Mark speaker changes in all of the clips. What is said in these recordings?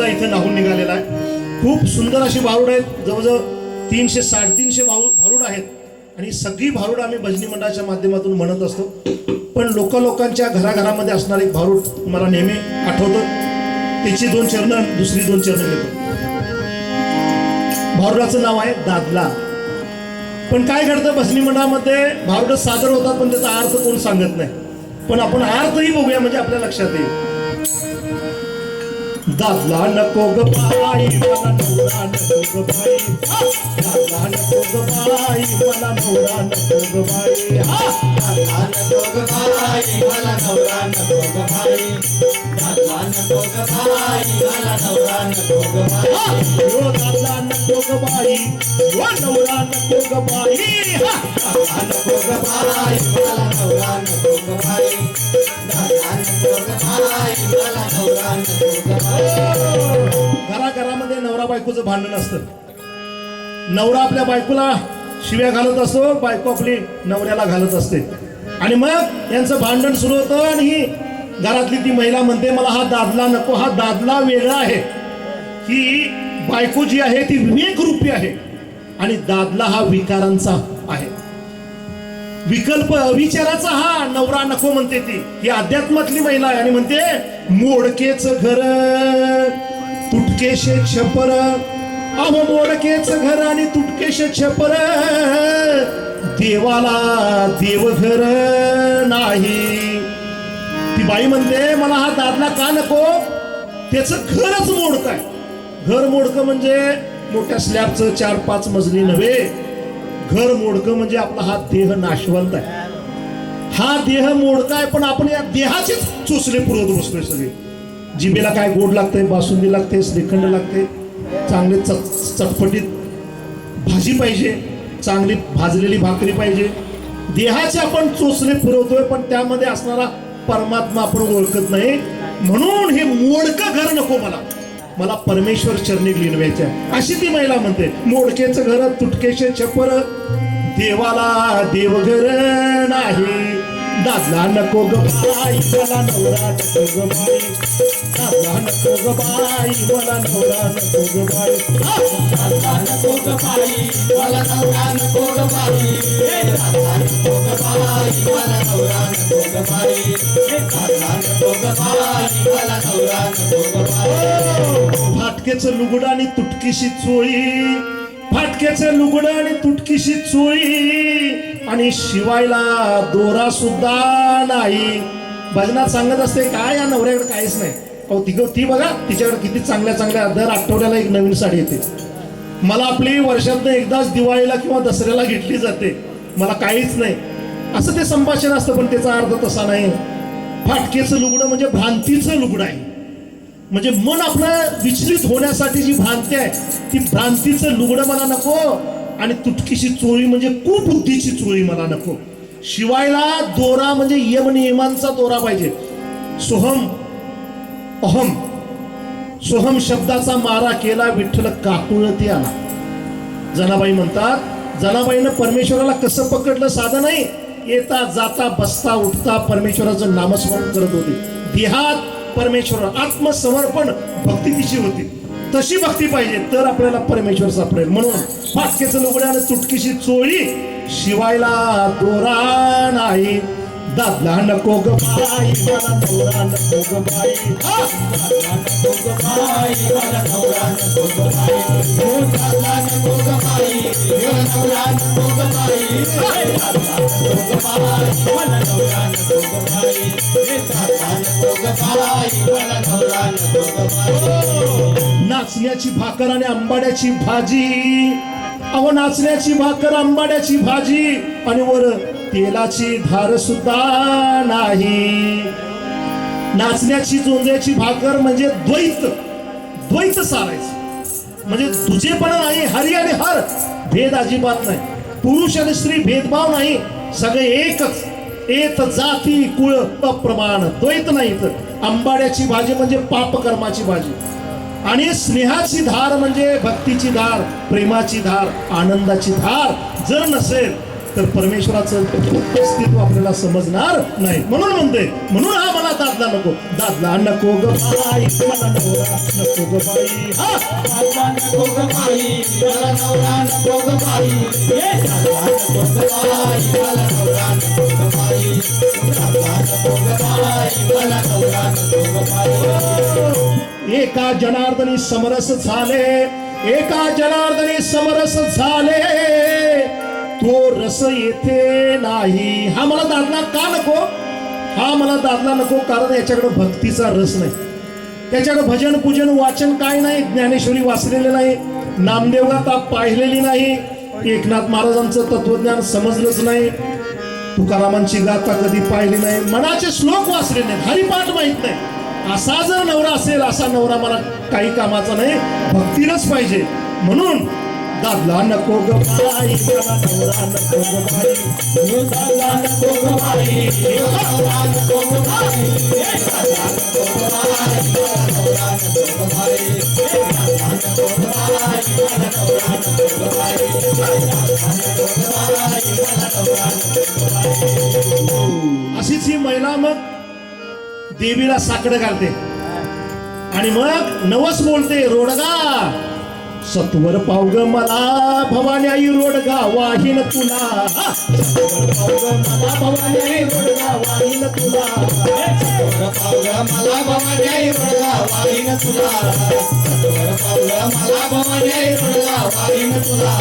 Speaker 1: सुद्धा इथे नाहून निघालेला आहे. खूप सुंदर अशी भारूड आहेत. जवळजवळ तीनशे साडेतीनशे भाऊ भारूड आहेत. आणि सगळी भारूड आम्ही भजनी मंडळाच्या माध्यमातून म्हणत असतो. पण लोक लोकांच्या घराघरामध्ये असणारे एक भारूड मला नेहमी आठवतं. त्याची दोन चरणं दुसरी दोन चरणं घेतो. भारुडाचं नाव आहे दादला. पण काय घडतं भजनी मंडळामध्ये भारुड सादर होतात पण त्याचा अर्थ कोण सांगत नाही. पण आपण अर्थही बघूया म्हणजे आपल्या लक्षात येईल दादला नको ग बाई मला नवरा नको ग बाई. दादला नको ग बाई मला नवरा नको ग बाई.
Speaker 2: मला नवरा नको मला नवरा नको
Speaker 1: यो यो नवरा
Speaker 2: मला नवरा मला नवरा
Speaker 1: घराघरामध्ये नवरा बायकोचं भांडण असतं. नवरा आपल्या बायकोला शिव्या घालत असतो बायको आपली नवऱ्याला घालत असते. आणि मग यांचं भांडण सुरू होतं आणि ही घरातली ती महिला म्हणते मला हा दादला नको हा दादला वेगळा आहे. ही बायको जी आहे ती विवेक रूपी आहे. आणि दादला हा विकारांचा आहे. विकल्प विचाराचा हा नवरा नको म्हणते ती. ही अध्यात्मातली महिला आहे आणि म्हणते मोडकेच घर तुटकेशे छपर अहो मोडकेच घर आणि तुटकेश छपर देवाला देवघर नाही. ती बाई म्हणते मला हा दादला का नको? त्याच घरच मोडक आहे. घर मोडकं म्हणजे मोठ्या स्लॅबचं चार पाच मजली नव्हे. घर मोडकं म्हणजे आपला हा देह नाशवंत आहे. हा देह मोडका आहे पण आपण या देहाचेच चोचले पुरवत बसतोय सगळे. जिभेला काय गोड लागतंय बासुंदी लागते श्रीखंड लागते चांगले चट चटपटीत भाजी पाहिजे चांगली भाजलेली भाकरी पाहिजे. देहाचे आपण चोचले पुरवतोय पण त्यामध्ये असणारा परमात्मा आपण ओळखत नाही. म्हणून हे मोडकं घर नको मला. मला परमेश्वर चरणी लिनवायचे आहे. अशी ती महिला म्हणते मोडकेचं घर तुटकेचे छपर देवाला देवघर नाही. दादला नको ग बाई मला नवरा नको ग बाई दादला नको ग बाई मला नवरा नको ग बाई
Speaker 2: दादला नको ग बाई, मला नवरा नको ग बाई. दादला नको ग बाई, मला नवरा नको ग बाई. दादला नको ग बाई, मला नवरा नको ग बाई.
Speaker 1: फाटकेचं लुगडं आणि तुटकीशी चोळी फाटक्याचं लुगडं आणि तुटकीशी चोळी. आणि शिवायला दोरा सुद्धा नाही. भजनात सांगत असते काय या नवऱ्याकडे काहीच नाही. अहो ती ती बघा तिच्याकडे किती चांगल्या चांगल्या दर आठवड्याला एक नवीन साडी येते. मला आपली वर्षातनं एकदाच दिवाळीला किंवा दसऱ्याला घेतली जाते. मला काहीच नाही. असं ते संभाषण असतं पण त्याचा अर्थ तसा नाही. फाटकेचं लुगडं म्हणजे भ्रांतीचं लुगडं आहे. म्हणजे मन आपलं विचलित होण्यासाठी जी भ्रांती आहे ती भ्रांतीचं लुगडं मला नको आणि तुटकीशी चोळी म्हणजे कुबुद्धीची चोळी मला नको. शिवायला दोरा म्हणजे यम नियमांचा दोरा पाहिजे. सोहम अहम सोहम शब्दाचा मारा केला विठ्ठल काकुळती आला. जनाबाई म्हणतात जनाबाईनं परमेश्वराला कसं पकडलं साधं नाही. येता जाता बसता उठता परमेश्वराचं नामस्मरण करत होते. देहात परमेश्वर आत्मसमर्पण भक्ती तिची होती. तशी भक्ती पाहिजे तर आपल्याला परमेश्वर सापडेल. म्हणून फाटकेचं लुगड्यानं तुटकीशी चोळी शिवायला दोरा नाही. दादला नको ग बाई मला नवरा नको ग बाई!
Speaker 2: दादला नको ग बाई, मला नवरा नको ग बाई. हो दादला नको ग बाई, मला नवरा नको ग बाई. दादला नको ग बाई, मला नवरा नको ग बाई. दादला नको ग बाई, मला नवरा नको ग बाई.
Speaker 1: नाचण्याची भाकर आणि आंबाड्याची भाजी अहो नाचण्याची भाकर आंबाड्याची भाजी आणि वर तेलाची धार सुद्धा नाही. नाचण्याची जोंधळ्याची भाकर म्हणजे द्वैत. द्वैत सारायचं. म्हणजे तुझेपणा नाही हरी आणि हर. भेद अजिबात नाही. पुरुष आणि स्त्री भेदभाव नाही. सगळे एकच. एक जाती कुळ अप्रमाण. द्वैत नाही तर आंबाड्याची भाजी म्हणजे पापकर्माची भाजी. आणि स्नेहाची धार म्हणजे भक्तीची धार प्रेमाची धार आनंदाची धार. जर नसेल तर परमेश्वराचं अस्तित्व आपल्याला समजणार नाही. म्हणून म्हणते म्हणून हा मला दादला नको. दादला नको ग बाई मला नवरा नको ग बाई. हा
Speaker 2: दादला नको ग बाई मला नवरा नको ग बाई. ए दादला नको ग बाई मला नवरा नको ग बाई. दादला नको ग बाई मला नवरा नको ग बाई.
Speaker 1: एका जनार्दनी समरस झाले. एका जनार्दनी समरस झाले. तो येथे नाही? हा मला दादला का नको? हा मला दादला नको कारण याच्याकडे भक्तीचा रस नाही. त्याच्याकडे भजन पूजन वाचन काय नाही? ज्ञानेश्वरी वाचलेले नाही. नामदेवगाता पाहिलेली नाही. एकनाथ महाराजांचं तत्वज्ञान समजलंच नाही. तुकारामांची गाथा कधी पाहिली नाही. मनाचे श्लोक वाचले नाहीत. हरिपाठ माहीत नाही. असा जर नवरा असेल असा नवरा मला काही कामाचा नाही. भक्तीलाच पाहिजे. म्हणून दादला नको ग बाई मला नवरा नको ग बाई
Speaker 2: यो दादला नको ग बाई दादला नको ग बाई दादला नको ग बाई मला नवरा नको ग बाई दादला नको ग बाई मला नवरा नको ग बाई दादला नको ग बाई मला नवरा नको ग बाई
Speaker 1: अशीच ही महिला मग देवीला साकडं घालते. आणि मग नवस बोलते रोडगा. सत्वर पावग मला भवानी आई रोड गावाहीन तुला. सत्वर पावग मला भवानी आई रोड गावाहीन तुला.
Speaker 2: पावलं मला भवानी रोडगा वाईन तुला सत्वर पावलं मला भवानी रोडगा वाईन तुला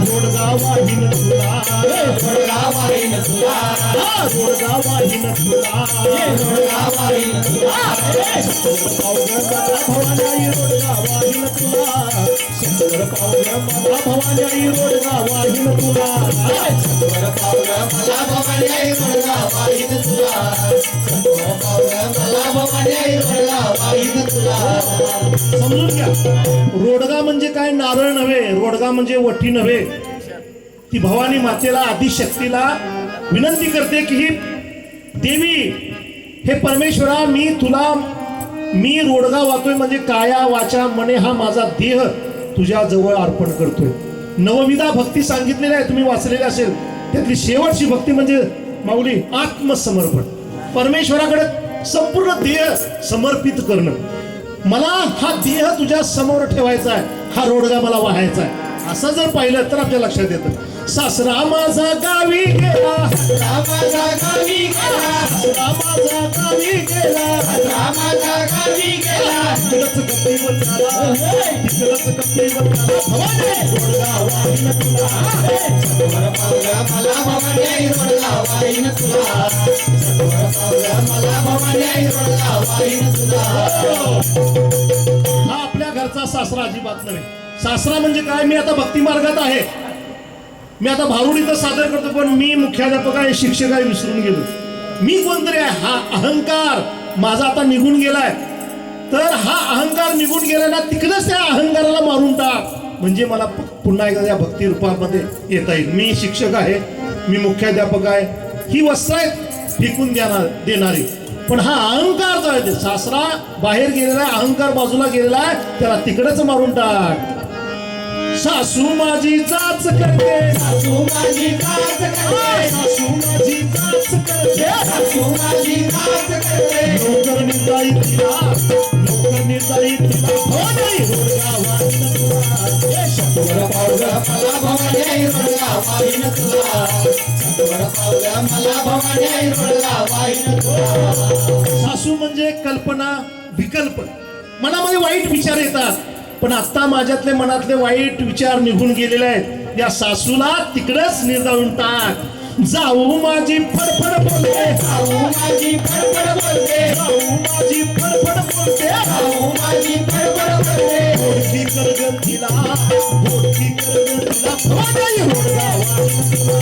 Speaker 1: रोडगा वाहिन तुला
Speaker 2: ए रोडगा वाईन तुला
Speaker 1: हा, रोडगा वाहिन तुला
Speaker 2: ए रोडगा वाईन तुला ए
Speaker 1: सत्वर पावग मला भवानी आई रोडगा वाहिन तुला सत्वर पावग मला भवानी आई रोडगा वाहिन तुला हा.
Speaker 2: सत्वर पावलं मला तुला मला तुला
Speaker 1: समजून घ्या रोडगा म्हणजे काय नारळ नव्हे रोडगा म्हणजे वठी नव्हे. ती भवानी मातेला आदिशक्तीला विनंती करते की ही देवी हे परमेश्वरा मी तुला मी रोडगा वाहतोय म्हणजे काया वाचा मने हा माझा देह तुझ्या जवळ अर्पण करतोय. नवविधा भक्ती सांगितलेल्या आहे तुम्ही वाचलेल्या असेल. त्यातली शेवटची भक्ती म्हणजे माऊली आत्मसमर्पण. परमेश्वराकडे संपूर्ण देह समर्पित करणं. मला हा देह तुझ्या समोर ठेवायचा आहे. हा रोडगा मला वाहायचा आहे. असं जर पाहिलं तर आपल्या लक्षात येतं. सासरा माझा गावी गेला.
Speaker 2: रामाचा गावी गेला.
Speaker 1: माझा गावी गेला.
Speaker 2: रामाचा गावी गेला.
Speaker 1: तिकडच गप्पीवर झाला तिकडच गप्पीवर झाला भवानी. रोडगा वाहिन तुला
Speaker 2: सत्वर पावलं मला भवानी रोडगा वाईन तुला सत्वर पावलं मला भवानी रोडगा वाईन तुला
Speaker 1: हा आपल्या घरचा सासरा अजिबात नव्हे. सासरा म्हणजे काय? मी आता भक्ती मार्गात आहे. मी आता भारुड इथं सादर करतो पण मी मुख्याध्यापक आहे शिक्षक आहे विसरून गेलो. मी कोणतरी आहे? हा अहंकार माझा आता निघून गेलाय. तर हा अहंकार निघून गेला ना तिकडेच त्या अहंकाराला मारून टाक. म्हणजे मला पुन्हा एकदा या भक्ती रूपामध्ये येता येईल. मी शिक्षक आहे मी मुख्याध्यापक आहे. ही वस्त्र आहेत फेकून देणार देणारी पण हा अहंकार जो आहे ते सासरा बाहेर गेलेला आहे अहंकार बाजूला गेलेला आहे त्याला तिकडेच मारून टाक. सासू माझी जाच करते.
Speaker 2: सासू माझी काच करते.
Speaker 1: सासू माझी जाच करते.
Speaker 2: सासू माझी काच करते.
Speaker 1: नोकर निर्दायी तिला. नोकर निर्दायी तिला. हो नाही. तुला हे
Speaker 2: सत्वर पावलं मला भवानी रोडगा वाईन तुला. सत्वर पावलं मला भवानी रोडगा वाईन तुला.
Speaker 1: सासू म्हणजे कल्पना विकल्प. मनामध्ये वाईट विचार येतात. पण आत्ता माझ्यातले मनातले वाईट विचार निघून गेलेले आहेत. या सासूला तिकडेच निर्दाळून टाक. जाऊ माझी फडफड बोलते.
Speaker 2: जाऊ माझी फडफड बोलते.
Speaker 1: जाऊ माझी फडफड बोलते.
Speaker 2: जाऊ माझी फडफड बोलते.
Speaker 1: बोडकी करगं तिला बोडकी करगं तिला भवानी रोडगा वाहिन तुला.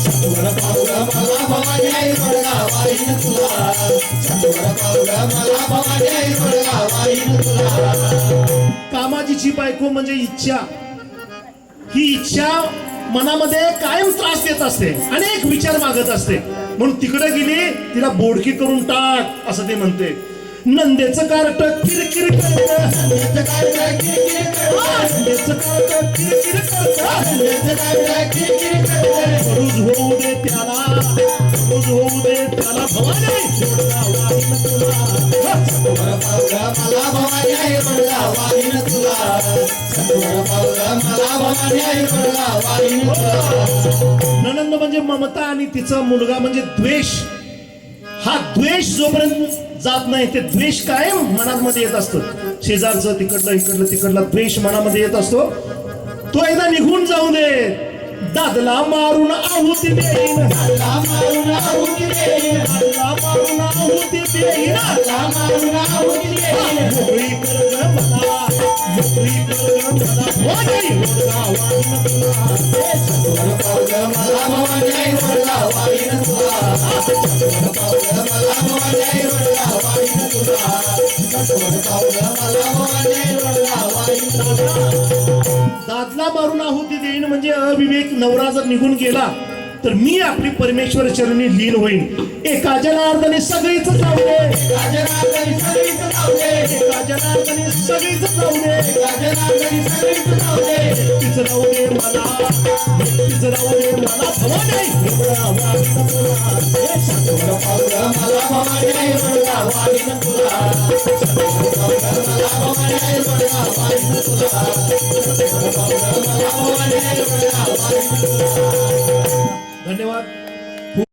Speaker 2: सत्वर पावलं मला भवानी रोडगा तुला सत्वर पावलं मला भवानी रोडगा तुला
Speaker 1: कामाजीची बायको म्हणजे इच्छा. ही इच्छा मनामध्ये कायम त्रास देत असते. अनेक विचार मागत असते. म्हणून तिकडे गेली तिला बोडकी करून टाक असं ते म्हणते. नंदेचं कार्ट किरकिर करत.
Speaker 2: जोडे
Speaker 1: ननंद म्हणजे ममता आणि तिचा मुलगा म्हणजे द्वेष. हा द्वेष जोपर्यंत जात नाही ते द्वेष कायम मनामध्ये येत असतं. शेजारचं तिकडलं इकडलं तिकडला द्वेष मनामध्ये येत असतो. तो एकदा निघून जाऊ दे दादला मारून आहुती देईन.
Speaker 2: ला मारून आहुती देईन.
Speaker 1: दादला मारून आहुती देईन.
Speaker 2: ला मारून आहुती देईन.
Speaker 1: मोकळी कर ग मला. मोकळी कर ग मला. मुलगा वाढीन तुला.
Speaker 2: सत्वर पावलं मला आई म्हणला वाईन तुला सत्वर पावलं मला आई म्हणला वाईन तुला सत्वर पावलं
Speaker 1: मारून आहुती देईन म्हणजे अविवेक नवरा जर निघून गेला तर मी आपली परमेश्वर चरणी लीन होईन. एका जनार्दने सगळीच जाऊ दे.
Speaker 2: सगळीच जाऊ दे.
Speaker 1: जाऊ दे.
Speaker 2: जाऊ दे.
Speaker 1: मला.
Speaker 2: धन्यवाद.